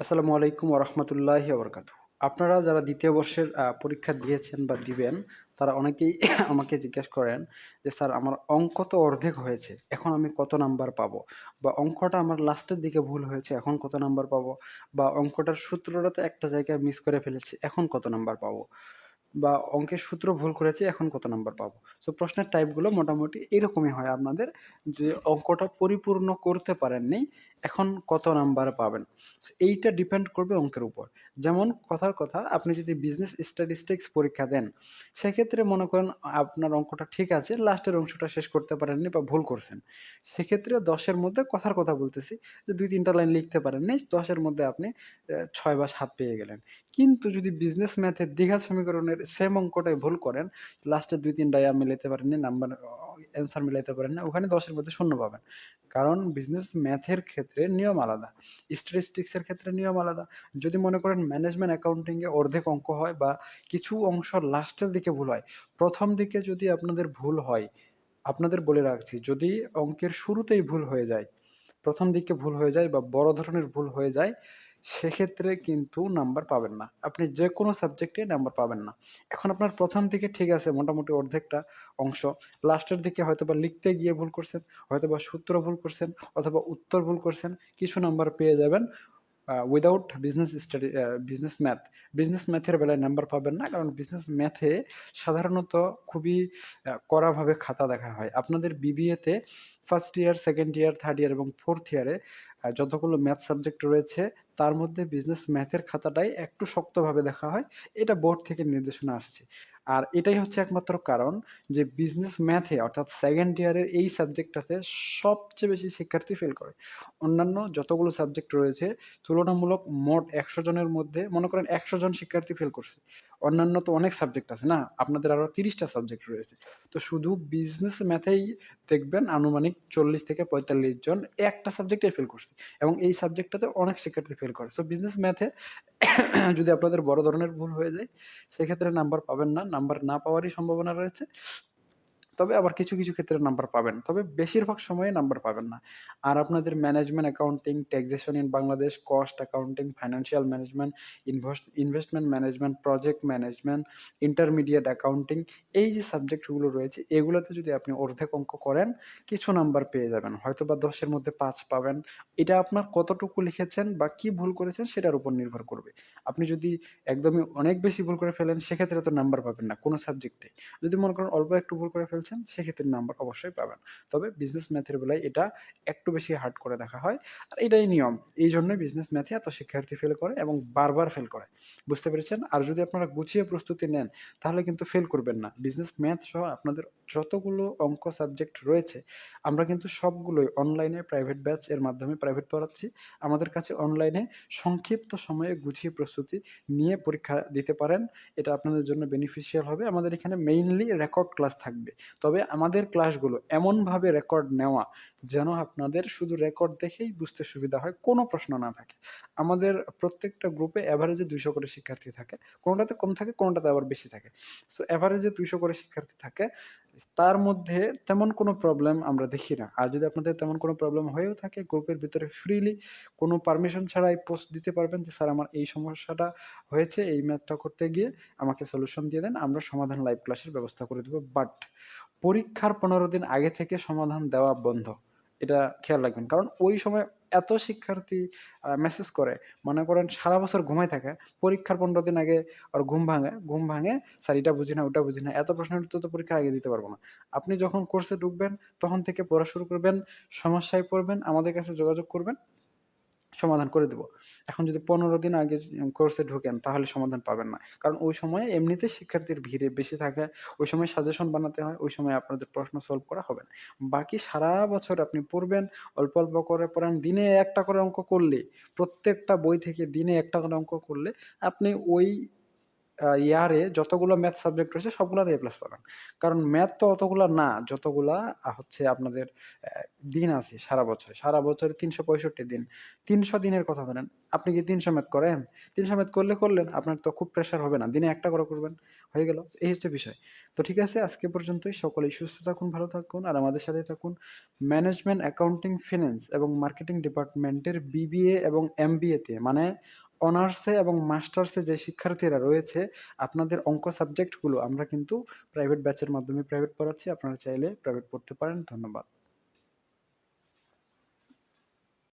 আসসালামু আলাইকুম ওরহমতুল্লাহি ওবরকাত আপনারা যারা দ্বিতীয় বর্ষের পরীক্ষা দিয়েছেন বা দিবেন, তারা অনেকেই আমাকে জিজ্ঞেস করেন যে, স্যার, আমার অঙ্ক তো অর্ধেক হয়েছে, এখন আমি কত নাম্বার পাবো? বা, অঙ্কটা আমার লাস্টের দিকে ভুল হয়েছে, এখন কত নাম্বার পাবো? বা, অঙ্কটার সূত্রটা তো একটা জায়গায় মিস করে ফেলেছি, এখন কত নাম্বার পাবো? বা, অঙ্কের সূত্র ভুল করেছি, এখন কত নাম্বার পাবো? সো প্রশ্নের টাইপগুলো মোটামুটি এরকমই হয় আপনাদের যে, অঙ্কটা পরিপূর্ণ করতে পারেননি এখন কত নাম্বার পাবেন? এইটা ডিপেন্ড করবে অঙ্কের উপর। যেমন কথার কথা, আপনি যদি বিজনেস স্ট্যাটিস্টিক্স পরীক্ষা দেন, সেক্ষেত্রে মনে করেন আপনার অঙ্কটা ঠিক আছে লাস্টের অংশটা শেষ করতে পারেননি বা ভুল করছেন। সেক্ষেত্রে দশের মধ্যে কথার কথা বলতেছি যে, দুই তিনটা লাইন লিখতে পারেননি, দশের মধ্যে আপনি ছয় বা সাত পেয়ে গেলেন। কিন্তু যদি বিজনেস ম্যাথের দীঘা সমীকরণের সেম অঙ্কটাই ভুল করেন লাস্টে দুই তিনটায় মিলাইতে পারেননি নাম্বার অ্যান্সার মিলাইতে পারেন না ওখানে দশের মধ্যে শূন্য পাবেন। কারণ বিজনেস ম্যাথের ক্ষেত্রে নিয়ম আলাদা। স্ট্যাটিস্টিক্সের ক্ষেত্রে নিয়ম আলাদা। যদি মনে করেন ম্যানেজমেন্ট অ্যাকাউন্টিংয়ে অর্ধেক অঙ্ক হয় বা কিছু অংশ লাস্টের দিকে ভুল হয়, প্রথম দিকে যদি আপনাদের ভুল হয়, আপনাদের বলে রাখছি, যদি অঙ্কের শুরুতেই ভুল হয়ে যায়, প্রথম দিকে ভুল হয়ে যায় বা বড় ধরনের ভুল হয়ে যায় সেক্ষেত্রে কিন্তু নাম্বার পাবেন না। আপনি যে কোনো সাবজেক্টে নাম্বার পাবেন না। এখন আপনার প্রথম দিকে ঠিক আছে, মোটামুটি অর্ধেকটা অংশ। লাস্টের দিকে হয়তো বা লিখতে গিয়ে ভুল করছেন হয়তো বা সূত্র ভুল করছেন, অথবা উত্তর ভুল করছেন, কিছু নাম্বার পেয়ে যাবেন without business study business math business ম্যাথের বেলায় নাম্বার পাবেন না, কারণ বিজনেস ম্যাথে সাধারণত খুবই কড়াভাবে খাতা দেখা হয়। আপনাদের বিবিএতে first year second year third year এবং ফোর্থ ইয়ারে যতগুলো ম্যাথ সাবজেক্ট রয়েছে তার মধ্যে বিজনেস ম্যাথের খাতাটাই একটু শক্তভাবে দেখা হয়। এটা বোর্ড থেকে নির্দেশনা আসছে। আর এটাই হচ্ছে একমাত্র কারণ যে বিজনেস ম্যাথে অর্থাৎ সেকেন্ড ইয়ারের এই সাবজেক্টটাতে সবচেয়ে বেশি শিক্ষার্থী ফেল করে। অন্যান্য যতগুলো সাবজেক্ট রয়েছে, তুলনামূলক মোট একশো জনের মধ্যে, মনে করেন একশো জন শিক্ষার্থী ফেল করছে। অন্যান্য তো অনেক সাবজেক্ট আছে না? আপনাদের আরও তিরিশটা সাবজেক্ট রয়েছে। তো শুধু বিজনেস ম্যাথেই দেখবেন, আনুমানিক চল্লিশ থেকে পঁয়তাল্লিশ জন একটা সাবজেক্টে ফেল করছে। এবং এই সাবজেক্টটাতে অনেক শিক্ষার্থী ফেল করে। সো বিজনেস ম্যাথে যদি আপনাদের বড় ধরনের ভুল হয়ে যায়, সেক্ষেত্রে নাম্বার পাবেন না। নাম্বার না পাওয়ারই সম্ভাবনা রয়েছে। তবে আবার কিছু কিছু ক্ষেত্রে নাম্বার পাবেন। তবে বেশিরভাগ সময়ে নাম্বার পাবেন না। আর আপনাদের management accounting taxation in Bangladesh cost accounting financial management invest investment management project management intermediate accounting এই যে সাবজেক্টগুলো রয়েছে, এগুলোতে যদি আপনি অর্ধেক অঙ্ক করেন, কিছু নাম্বার পেয়ে যাবেন। হয়তো বা দশের মধ্যে পাঁচ পাবেন। এটা আপনার কতটুকু লিখেছেন বা কি ভুল করেছেন সেটার উপর নির্ভর করবে। আপনি যদি একদমই অনেক বেশি ভুল করে ফেলেন, সেক্ষেত্রে তো নাম্বার পাবেন না কোনো সাবজেক্টে যদি মনে করেন অল্প একটু ভুল করে ফেলছেন সেক্ষেত্রে নাম্বার অবশ্যই পাবেন। তবে বিজনেস ম্যাথের বেলায় এটা একটু বেশি হার্ড করে দেখা হয়। আর এটাই নিয়ম। এই জন্যই বিজনেস ম্যাথে এত শিক্ষার্থী ফেল করে এবং বারবার ফেল করে। বুঝতে পেরেছেন? আর যদি আপনারা গুছিয়ে প্রস্তুতি নেন, তাহলে কিন্তু ফেল করবেন না। বিজনেস ম্যাথ সহ আপনাদের যতগুলো অঙ্ক সাবজেক্ট রয়েছে, আমরা কিন্তু সবগুলোই অনলাইনে প্রাইভেট ব্যাচ এর মাধ্যমে প্রাইভেট পড়াচ্ছি। আমাদের কাছে অনলাইনে সংক্ষিপ্ত সময়ে গুছিয়ে প্রস্তুতি নিয়ে পরীক্ষা দিতে পারেন। এটা আপনাদের জন্য বেনিফিশিয়াল হবে। আমাদের এখানে মেইনলি রেকর্ড ক্লাস থাকবে। তবে আমাদের ক্লাসগুলো এমনভাবে রেকর্ড নেওয়া যেন আপনাদের শুধু রেকর্ড দেখেই বুঝতে সুবিধা হয়, কোনো প্রশ্ন না থাকে। আমাদের প্রত্যেকটা গ্রুপে অ্যাভারেজে দুইশো করে শিক্ষার্থী থাকে, কোনোটাতে কম থাকে, কোনোটাতে আবার বেশি থাকে। সো অ্যাভারেজে দুইশো করে শিক্ষার্থী থাকে, তার মধ্যে তেমন কোনো প্রবলেম আমরা দেখি না। আর যদি আপনাদের তেমন কোনো প্রবলেম হয়েও থাকে গ্রুপের ভিতরে ফ্রিলি কোনো পারমিশন ছাড়াই পোস্ট দিতে পারবেন যে, স্যার, আমার এই সমস্যাটা হয়েছে, এই ম্যাথটা করতে গিয়ে আমাকে সলিউশন দিয়ে দেন, আমরা সমাধান লাইভ ক্লাসের ব্যবস্থা করে দেবো। বাট পরীক্ষার পনেরো দিন আগে থেকে সমাধান দেওয়া বন্ধ। এটা খেয়াল রাখবেন। কারণ ওই সময় এত শিক্ষার্থী মেসেজ করে, মনে করেন সারা বছর ঘুমাই থাকে, পরীক্ষার পনেরো দিন আগে আর ঘুম ভাঙে ঘুম ভাঙে, স্যার, এটা বুঝি না, ওটা বুঝি না, এত প্রশ্নের উত্তর তো পরীক্ষার আগে দিতে পারব না। আপনি যখন কোর্সে ঢুকবেন, তখন থেকে পড়া শুরু করবেন, সমস্যায় পড়বেন, আমাদের কাছে যোগাযোগ করবেন। সমাধান করে দেব। এখন যদি পনেরো দিন আগে কোর্সে ঢোকেন, তাহলে সমাধান পাবেন না। কারণ ওই সময় এমনিতে শিক্ষার্থীর ভিড়ে বেশি থাকে, ওই সময় সাজেশন বানাতে হয়, ওই সময় আপনাদের প্রশ্ন সলভ করা হবে না। বাকি সারা বছর আপনি পড়বেন, অল্প অল্প করে পড়েন, দিনে একটা করে অঙ্ক করলে প্রত্যেকটা বই থেকে দিনে একটা করে অঙ্ক করলে, আপনি ওই ইয়ারে যতগুলো ম্যাথ সাবজেক্ট রয়েছে সবগুলোতে এ প্লাস পাবেন। কারণ ম্যাথ তো অতগুলো না, যতগুলা হচ্ছে আপনাদের দিন আছে সারা বছরে। সারা বছরে তিনশো পঁয়ষট্টি দিন। তিনশো দিনের কথা ধরেন আপনি কি তিনশো ম্যাথ করেন? তিনশো ম্যাথ করলে করলেন, আপনার তো খুব প্রেশার হবে না। দিনে একটা করে করবেন, হয়ে গেল। এই হচ্ছে বিষয়। তো ঠিক আছে, আজকে পর্যন্তই। সকলেই সুস্থ থাকুন, ভালো থাকুন, আর আমাদের সাথে থাকুন। ম্যানেজমেন্ট অ্যাকাউন্টিং ফিন্যান্স এবং মার্কেটিং ডিপার্টমেন্টের বিবিএ এবং এম এমবিএতে মানে অনার্সে এবং মাস্টার্সে যে শিক্ষার্থীরা রয়েছে, আপনাদের অঙ্ক সাবজেক্টগুলো আমরা কিন্তু প্রাইভেট ব্যাচের মাধ্যমে প্রাইভেট পড়াচ্ছি। আপনারা চাইলে প্রাইভেট পড়তে পারেন। ধন্যবাদ।